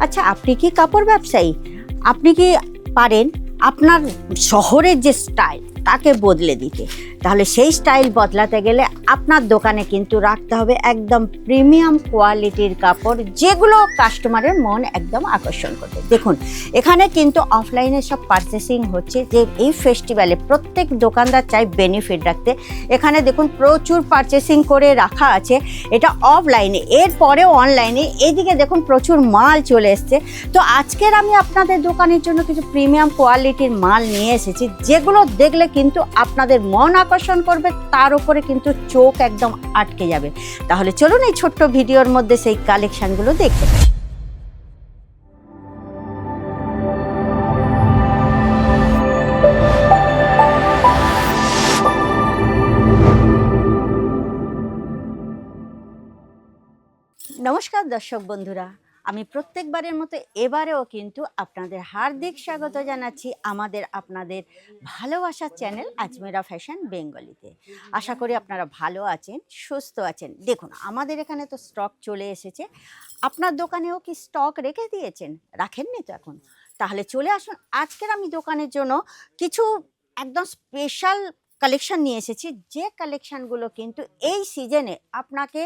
আচ্ছা আপনি কি কাপড় ব্যবসায়ী? আপনি কি পারেন? আপনার শহরের যে স্টাইল তাকে বদলে দিতে। তাহলে সেই স্টাইল বদলাতে গেলে আপনার দোকানে কিন্তু রাখতে হবে একদম প্রিমিয়াম কোয়ালিটির কাপড়, যেগুলো কাস্টমারের মন একদম আকর্ষণ করবে। দেখুন, এখানে কিন্তু অফলাইনে সব পারচেসিং হচ্ছে যে এই ফেস্টিভ্যালে প্রত্যেক দোকানদার চাই বেনিফিট রাখতে। এখানে দেখুন, প্রচুর পারচেসিং করে রাখা আছে। এটা অফলাইনে এরপরেও অনলাইনে এদিকে দেখুন প্রচুর মাল চলে এসছে। তো আজকের আমি আপনাদের দোকানের জন্য কিছু প্রিমিয়াম কোয়ালিটির মাল নিয়ে এসেছি, যেগুলো দেখলে কিন্তু আপনাদের মন আকর্ষণ করবে, তার উপরে কিন্তু চোখ একদম আটকে যাবে তাহলে চলুন এই ছোট্ট ভিডিওর মধ্যে সেই কালেকশানগুলো দেখে নিই। নমস্কার দর্শক বন্ধুরা আমি প্রত্যেকবারের মতো এবারেও কিন্তু আপনাদের হার্দিক স্বাগত জানাচ্ছি আমাদের আপনাদের ভালোবাসার চ্যানেল আজমেরা ফ্যাশন বেঙ্গলিতে। আশা করি আপনারা ভালো আছেন, সুস্থ আছেন। দেখুন, আমাদের এখানে তো স্টক চলে এসেছে। আপনার দোকানেও কি স্টক রেখে দিয়েছেন? রাখেননি তো এখন? তাহলে চলে আসুন। আজকের আমি দোকানের জন্য কিছু একদম স্পেশাল কালেকশন নিয়ে এসেছি। যে কালেকশানগুলো কিন্তু এই সিজনে আপনাকে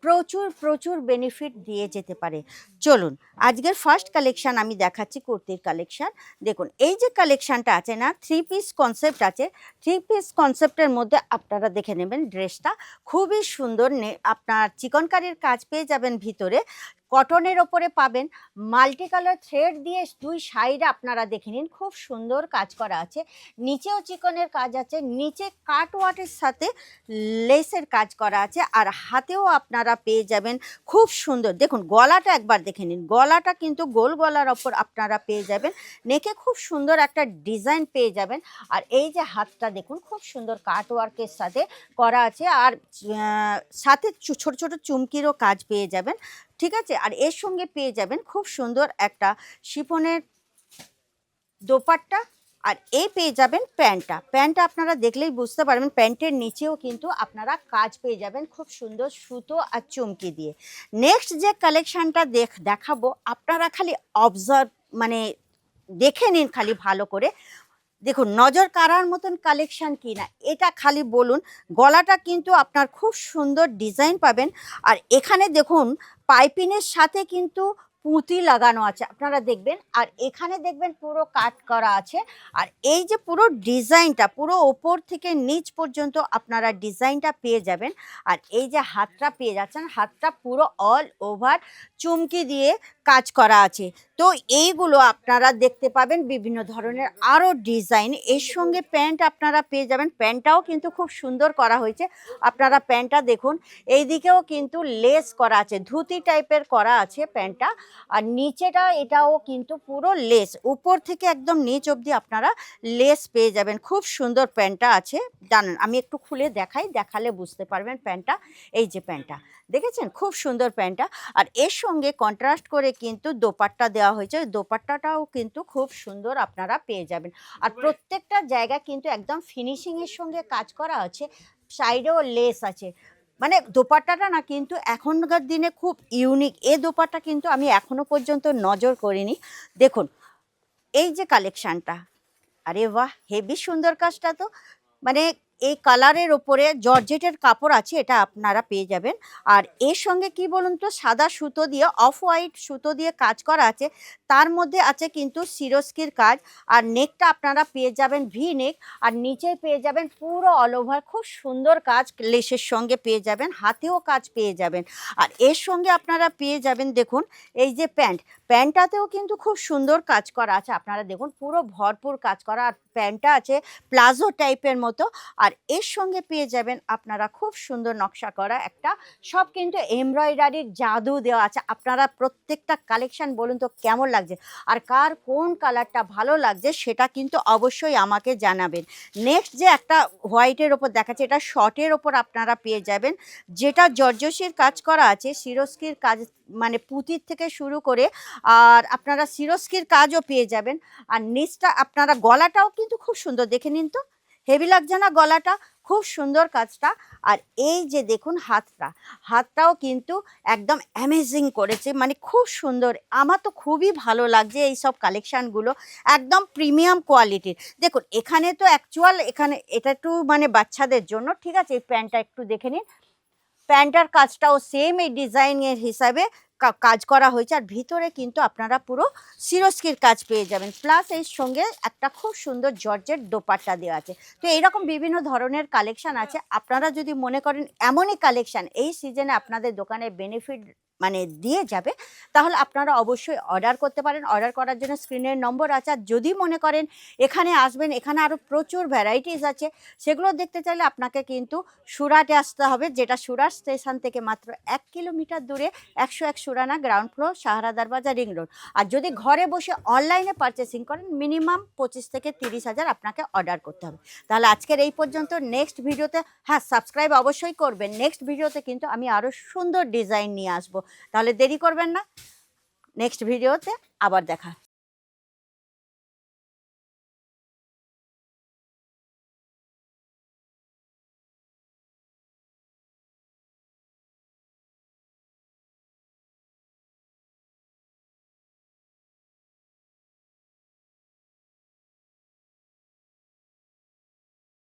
প্রচুর প্রচুর বেনিফিট দিয়ে যেতে পারে। চলুন, আজকের ফার্স্ট কালেকশান আমি দেখাচ্ছি কুর্তির কালেকশান দেখুন, এই যে কালেকশানটা আছে না থ্রি পিস কনসেপ্ট আছে। থ্রি পিস কনসেপ্টের মধ্যে আপনারা দেখে নেবেন ড্রেসটা খুবই সুন্দর নে- আপনার চিকনকারির কাজ পেয়ে যাবেন ভিতরে। কটনের ওপরে পাবেন। মাল্টি কালার থ্রেড দিয়ে দুই সাইডে আপনারা দেখে নিন, খুব সুন্দর কাজ করা আছে। নিচেও চিকনের কাজ আছে, নিচে কাট ওয়াটের সাথে লেসের কাজ করা আছে। আর হাতেও আপনারা পেয়ে যাবেন। খুব সুন্দর। দেখুন, গলাটা একবার দেখে নিন। গলাটা কিন্তু গোল গলার ওপর আপনারা পেয়ে যাবেন। নেকে খুব সুন্দর একটা ডিজাইন পেয়ে যাবেন। আর এই যে হাতটা দেখুন, খুব সুন্দর কাট ওয়ার্কের সাথে করা আছে। আর সাথে ছোট ছোট চুমকিরও কাজ পেয়ে যাবেন। ঠিক আছে? আর এর সঙ্গে পেয়ে যাবেন খুব সুন্দর একটা শিফনের দোপাট্টা। আর এই পেয়ে যাবেন প্যান্টটা। প্যান্টটা আপনারা দেখলেই বুঝতে পারবেন, প্যান্টের নিচেও কিন্তু আপনারা কাজ পেয়ে যাবেন খুব সুন্দর সুতো আর চুমকি দিয়ে। নেক্সট যে কালেকশানটা দেখ, দেখাবো, আপনারা খালি অবজার্ভ মানে দেখে নিন খালি ভালো করে। দেখুন, নজর কাড়ার মতন কালেকশান কি না, এটা খালি বলুন, গলাটা কিন্তু আপনার খুব সুন্দর ডিজাইন পাবেন। আর এখানে দেখুন, পাইপিনের সাথে কিন্তু পুঁতি লাগানো আছে, আপনারা দেখবেন। আর এখানে দেখবেন পুরো কাট করা আছে। আর এই যে পুরো ডিজাইনটা, পুরো ওপর থেকে নিচ পর্যন্ত আপনারা ডিজাইনটা পেয়ে যাবেন। আর এই যে হাতটা পেয়ে যাচ্ছেন, হাতটা পুরো অল ওভার চুমকি দিয়ে কাজ করা আছে। তো এইগুলো আপনারা দেখতে পাবেন বিভিন্ন ধরনের আরও ডিজাইন। এর সঙ্গে প্যান্ট আপনারা পেয়ে যাবেন। প্যান্টটাও কিন্তু খুব সুন্দর করা হয়েছে। আপনারা প্যান্টটা দেখুন, এইদিকেও কিন্তু লেস করা আছে, ধুতি টাইপের করা আছে প্যান্টটা। আর নিচেটা এটাও কিন্তু পুরো লেস উপর থেকে একদম নিচ অবধি আপনারা লেস পেয়ে যাবেন। খুব সুন্দর প্যান্টটা আছে জানেন আমি একটু খুলে দেখাই দেখালে বুঝতে পারবেন প্যান্টটা এই যে প্যান্টটা দেখেছেন? খুব সুন্দর প্যান্টটা। আর এর সঙ্গে কন্ট্রাস্ট করে কিন্তু দোপাট্টা দেওয়া হয়েছে ওই দোপাট্টাটাও কিন্তু খুব সুন্দর আপনারা পেয়ে যাবেন। আর প্রত্যেকটা জায়গা কিন্তু একদম ফিনিশিংয়ের সঙ্গে কাজ করা আছে সাইডেও লেস আছে। মানে দোপাট্টাটা না কিন্তু এখনকার দিনে খুব ইউনিক এ দোপাট্টা কিন্তু আমি এখনও পর্যন্ত নজর করিনি। দেখুন, এই যে কালেকশানটা আরে বাহ হেভি সুন্দর কাজটা তো। মানে এই কালারের ওপরে জর্জেটের কাপড় আছে, এটা আপনারা পেয়ে যাবেন। আর এর সঙ্গে কি বলুন তো, সাদা সুতো দিয়ে, অফ হোয়াইট সুতো দিয়ে কাজ করা আছে। তার মধ্যে আছে কিন্তু সিরস্কির কাজ। আর নেকটা আপনারা পেয়ে যাবেন, ভি নেক। আর নিচে পেয়ে যাবেন, পুরো অল ওভার খুব সুন্দর কাজ লেসের সঙ্গে পেয়ে যাবেন, হাতেও কাজ পেয়ে যাবেন। আর এর সঙ্গে আপনারা পেয়ে যাবেন, দেখুন, এই যে প্যান্ট। প্যান্টটাতেও কিন্তু খুব সুন্দর কাজ করা আছে। আপনারা দেখুন, পুরো ভরপুর কাজ করা। আর প্যান্টটা আছে প্লাজো টাইপের মতো। আর এর সঙ্গে পেয়ে যাবেন আপনারা খুব সুন্দর নকশা করা একটা সব কিন্তু এমব্রয়ডারির জাদু দেওয়া আছে। আপনারা প্রত্যেকটা কালেকশন বলুন তো কেমন লাগছে? আর কার কোন কালারটা ভালো লাগছে সেটা কিন্তু অবশ্যই আমাকে জানাবেন। নেক্সট যে একটা হোয়াইটের ওপর দেখাচ্ছে, এটা শর্টের ওপর আপনারা পেয়ে যাবেন। যেটা জর্জসির কাজ করা আছে সিরস্কির কাজ মানে পুঁতির থেকে শুরু করে, আর আপনারা সিরস্কির কাজও পেয়ে যাবেন। আর নিচটা আপনারা গলাটাও কিন্তু খুব সুন্দর। দেখে নিন তো। হেভি লাগছে না গলাটা? খুব সুন্দর কাজটা। আর এই যে দেখুন হাতটা, হাতটাও কিন্তু একদম অ্যামেজিং করেছে। মানে খুব সুন্দর। আমার তো খুবই ভালো লাগছে এই সব কালেকশানগুলো একদম প্রিমিয়াম কোয়ালিটির দেখুন, এখানে তো অ্যাকচুয়াল এখানে এটা একটু মানে বাচ্চাদের জন্য, ঠিক আছে? এই প্যান্টটা একটু দেখে নিন। প্যান্টার কাজটাও সেম এই ডিজাইনের হিসাবে কাজ করা হয়েছে আর ভিতরে কিন্তু আপনারা পুরো সিরস্কির কাজ পেয়ে যাবেন। প্লাস এর সঙ্গে একটা খুব সুন্দর জর্জের দোপাট্টা দেওয়া আছে। তো এইরকম বিভিন্ন ধরনের কালেকশান আছে। আপনারা যদি মনে করেন এমনই কালেকশান এই সিজনে আপনাদের দোকানে বেনিফিট মানে দিয়ে যাবে, তাহলে আপনারা অবশ্যই অর্ডার করতে পারেন। অর্ডার করার জন্য স্ক্রিনের নম্বর আছে। আর যদি মনে করেন এখানে আসবেন, এখানে আরও প্রচুর ভ্যারাইটিস আছে, সেগুলো দেখতে চাইলে আপনাকে কিন্তু সুরাটে আসতে হবে, যেটা সুরাট স্টেশন থেকে মাত্র এক কিলোমিটার দূরে একশো এক সুরানা গ্রাউন্ড ফ্লোর শাহরাদার বাজার রিং রোড আর যদি ঘরে বসে অনলাইনে পারচেসিং করেন মিনিমাম পঁচিশ থেকে তিরিশ হাজার আপনাকে অর্ডার করতে হবে। তাহলে আজকের এই পর্যন্ত নেক্সট ভিডিওতে হ্যাঁ সাবস্ক্রাইব অবশ্যই করবেন। নেক্সট ভিডিওতে কিন্তু আমি আরও সুন্দর ডিজাইন নিয়ে আসব। তাহলে দেরি করবেন না। নেক্সট ভিডিওতে আবার দেখা